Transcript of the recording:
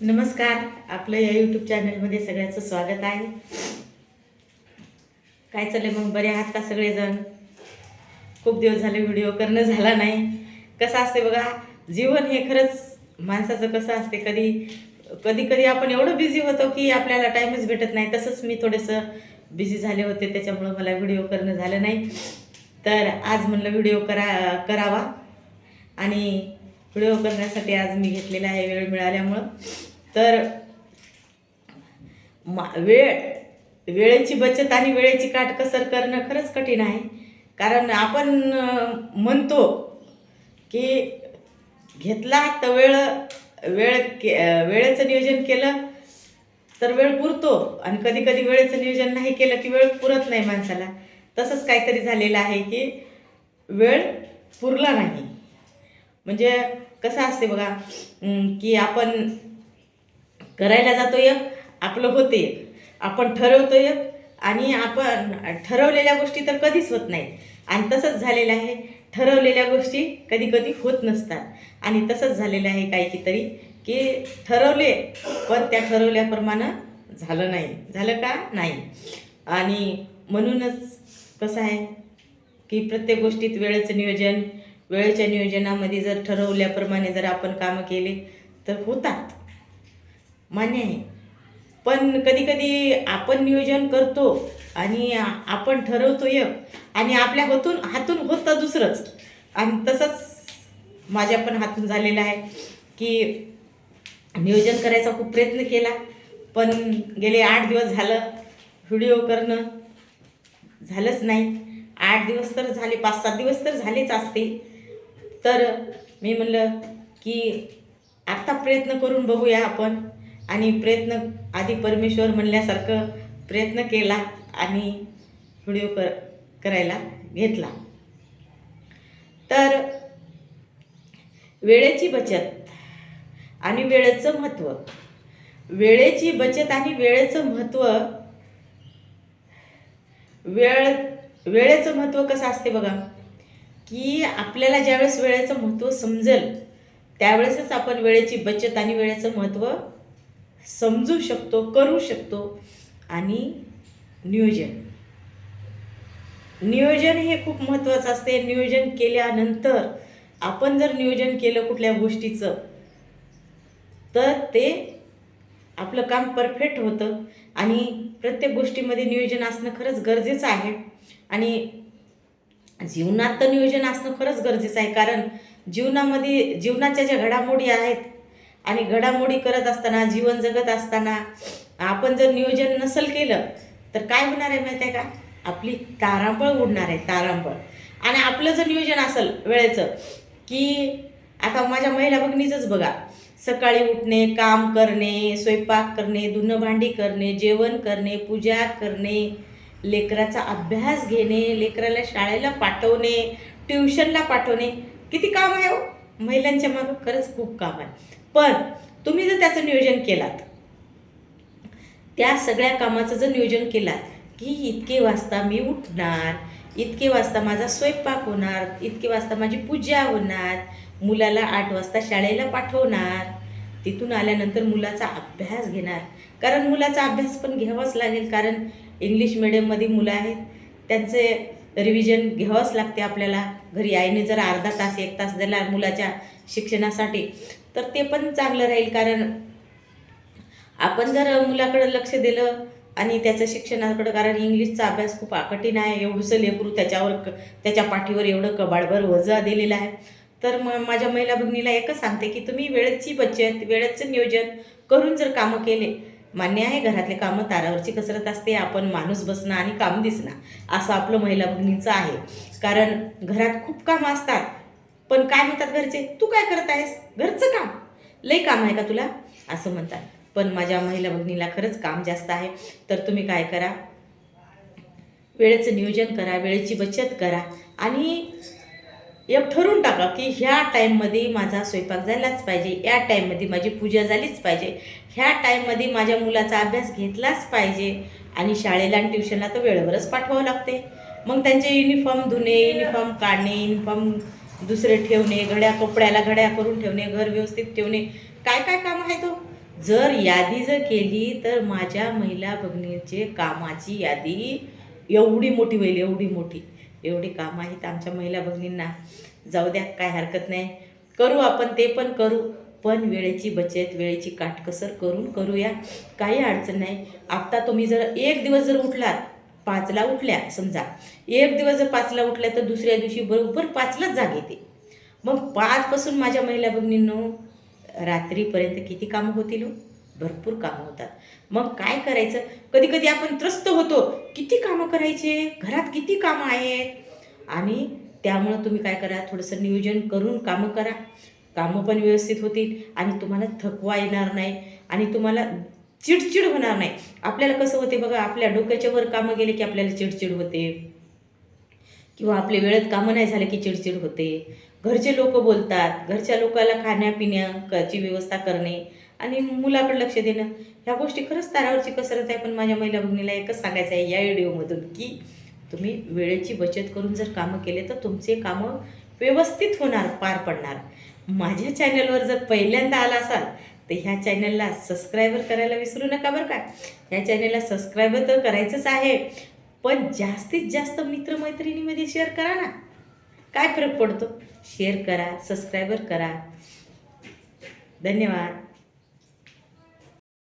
नमस्कार. आपलं या यूट्यूब चॅनलमध्ये सगळ्याचं स्वागत आहे. काय चाललं मग? बरे आहात का सगळेजण? खूप दिवस झाले व्हिडिओ करणं झाला नाही. कसं असते बघा जीवन हे खरंच माणसाचं कसं असते कधी कधी कधी आपण एवढं बिझी होतो की आपल्याला टाईमच भेटत नाही. तसंच मी थोडंसं बिझी झाले होते त्याच्यामुळं मला व्हिडिओ करणं झालं नाही. तर आज म्हणलं व्हिडिओ करा करावा. आणि व्हिडिओ करण्यासाठी आज मी घेतलेला आहे वेळ मिळाल्यामुळं. तर मा वेळ वेळेची बचत आणि वेळेची काटकसर करणं खरंच कठीण आहे. कारण आपण म्हणतो की घेतला तर वेळ वेळ के वेळेचं नियोजन केलं तर वेळ पुरतो. आणि कधी कधी वेळेचं नियोजन नाही केलं की वेळ पुरत नाही माणसाला. तसंच काहीतरी झालेलं आहे की वेळ पुरला नाही. म्हणजे कसं असते बघा की आपण करायला जातो एक आपलं होते एक. आपण ठरवतो एक आणि आपण ठरवलेल्या गोष्टी तर कधीच होत नाहीत. आणि तसंच झालेलं आहे. ठरवलेल्या गोष्टी कधी कधी होत नसतात. आणि तसंच झालेलं आहे काही तरी की ठरवले पण त्या ठरवल्याप्रमाणे झालं नाही. झालं का? नाही. आणि म्हणूनच कसं आहे की प्रत्येक गोष्टीत वेळेचं नियोजन वेळेच्या नियोजनामध्ये जर ठरवल्याप्रमाणे जर आपण कामं केले तर होतात. मान्य आहे. पण कधीकधी आपण नियोजन करतो आणि आपण ठरवतो एक आणि आपल्या हातून हातून होतं दुसरंच. आणि तसंच माझ्या पण हातून झालेलं आहे की नियोजन करायचा खूप प्रयत्न केला. पण गेले आठ दिवस झालं व्हिडिओ करणं झालंच नाही. आठ दिवस तर झाले पाच सात दिवस तर झालेच असतील. तर मी म्हणलं की आत्ता प्रयत्न करून बघूया आपण. आणि प्रयत्न आधी परमेश्वर म्हणल्यासारखं प्रयत्न केला आणि व्हिडिओ कर करायला घेतला. तर वेळेची बचत आणि वेळेचं महत्त्व वेळेची बचत आणि वेळेचं महत्त्व वेळ वेळेचं महत्त्व कसं असते बघा? की आपल्याला ज्यावेळेस वेळेचं महत्त्व समजेल त्यावेळेसच आपण वेळेची बचत आणि वेळेचं महत्त्व समजू शकतो करू शकतो आणि नियोजन. नियोजन हे खूप महत्त्वाचं असते. नियोजन केल्यानंतर आपण जर नियोजन केलं कुठल्या गोष्टीचं तर ते आपलं काम परफेक्ट होतं आणि प्रत्येक गोष्टीमध्ये नियोजन असणं खरंच गरजेचं आहे. आणि जीवनात तर नियोजन असणं खरंच गरजेचं आहे. कारण जीवनामध्ये जीवनाच्या ज्या घडामोडी आहेत आणि घडामोडी करत असताना जीवन जगत असताना आपण जर नियोजन नसेल केलं तर काय होणार आहे माहिती आहे का? आपली तारांबळ उडणार आहे तारांबळ. आणि आपलं जर नियोजन असेल वेळेचं की आता माझ्या महिला भगिनीचंच बघा. सकाळी उठणे काम करणे स्वयंपाक करणे धुणं भांडी करणे जेवण करणे पूजा करणे लेकराचा अभ्यास घेणे लेकराला शाळेला पाठवणे ट्युशनला पाठवणे. किती काम आहे हो? महिलांच्या मागं खरंच खूप काम आहे. पण तुम्ही जर त्याचं नियोजन केलात त्या सगळ्या कामाचं जर नियोजन केलात की इतके वाजता मी उठणार इतके वाजता माझा स्वयंपाक होणार इतके वाजता माझी पूजा होणार मुलाला आठ वाजता शाळेला पाठवणार तिथून आल्यानंतर मुलाचा अभ्यास घेणार. कारण मुलाचा अभ्यास पण घ्यावाच लागेल कारण इंग्लिश मिडियममध्ये मुलं आहेत त्यांचे रिव्हिजन घ्यावंच लागते आपल्याला. घरी आईने जर अर्धा तास एक तास दिला मुलाच्या शिक्षणासाठी तर ते पण चांगलं राहील. कारण आपण जर मुलाकडं लक्ष दिलं आणि त्याचं शिक्षणाकडं कारण इंग्लिशचा अभ्यास खूप कठीण आहे. एवढंसं लेकरू त्याच्यावर क त्याच्या पाठीवर एवढं कबाडभर वजा दिलेलं आहे. तर मग माझ्या महिला भगिनीला एकच सांगते की तुम्ही वेळेची बचत वेळेचं नियोजन करून जर कामं केले मान्य आहे घरातले कामं तारावरची कसरत असते आपण माणूस बसणं आणि काम दिसणं असं आपलं महिला भगिनीचं आहे. कारण घरात खूप कामं असतात पण काय म्हणतात घरचे? तू काय करत आहेस? घरचं काम. लई काम आहे का तुला? असं म्हणतात. पण माझ्या महिला भगिनीला खरंच काम जास्त आहे. तर तुम्ही काय करा? वेळेचं नियोजन करा वेळेची बचत करा. आणि एक ठरवून टाका की ह्या टाईममध्ये माझा स्वयंपाक झालाच पाहिजे या टाईममध्ये माझी पूजा झालीच पाहिजे ह्या टाईममध्ये माझ्या मुलाचा अभ्यास घेतलाच पाहिजे आणि शाळेला आणि ट्युशनला तर वेळेवरच पाठवावं लागते. मग त्यांचे युनिफॉर्म धुणे युनिफॉर्म काढणे युनिफॉर्म दुसरे ठेवणे घड्या कपड्याला घड्या करून ठेवणे घर व्यवस्थित ठेवणे काय काय काम आहे तो? जर यादी जर केली तर माझ्या महिला भगिनीचे कामाची यादी एवढी मोठी होईल एवढी मोठी. एवढी कामं आहेत आमच्या महिला भगिनींना. जाऊ द्या काय हरकत नाही. करू आपण ते पण करू. पण वेळेची बचत वेळेची काटकसर करून करूया. काही अडचण नाही. आत्ता तुम्ही जर एक दिवस जर उठलात पाचला उठल्या समजा. एक दिवस जर पाचला उठल्या तर दुसऱ्या दिवशी बरोबर पाचलाच जाग येते. मग पाचपासून माझ्या महिला भगिनींनो रात्रीपर्यंत किती कामं होतील हो? भरपूर कामं होतात. मग काय करायचं? कधी कधी आपण त्रस्त होतो. किती कामं करायचे? घरात किती कामं आहेत? आणि त्यामुळं तुम्ही काय करा? थोडंसं नियोजन करून कामं करा. कामं पण व्यवस्थित होतील आणि तुम्हाला थकवा येणार नाही आणि तुम्हाला चिडचिड होणार नाही. आपल्याला कसं होते बघा आपल्या डोक्याच्या वर कामं गेले की आपल्याला चिडचिड होते. किंवा आपले वेळेत कामं नाही झालं की चिडचिड होते. घरचे लोक बोलतात. घरच्या लोकाला खाण्यापिण्याची व्यवस्था करणे. आणि मुलाकडे लक्ष देणं. ह्या गोष्टी खरंच तारावरची कसरत आहे पण माझ्या महिला भगिनीला एकच सांगायचं आहे या व्हिडिओमधून की तुम्ही वेळेची बचत करून जर कामं केले तर तुमचे कामं व्यवस्थित होणार पार पडणार. माझ्या चॅनलवर जर पहिल्यांदा आला असाल तर ह्या चॅनलला सबस्क्रायबर करायला विसरू नका बरं का. ह्या चॅनलला सबस्क्रायबर तर करायचंच आहे पण जास्तीत जास्त मित्रमैत्रिणीमध्ये शेअर करा ना. काय फरक पडतो? शेअर करा सबस्क्रायबर करा. धन्यवाद.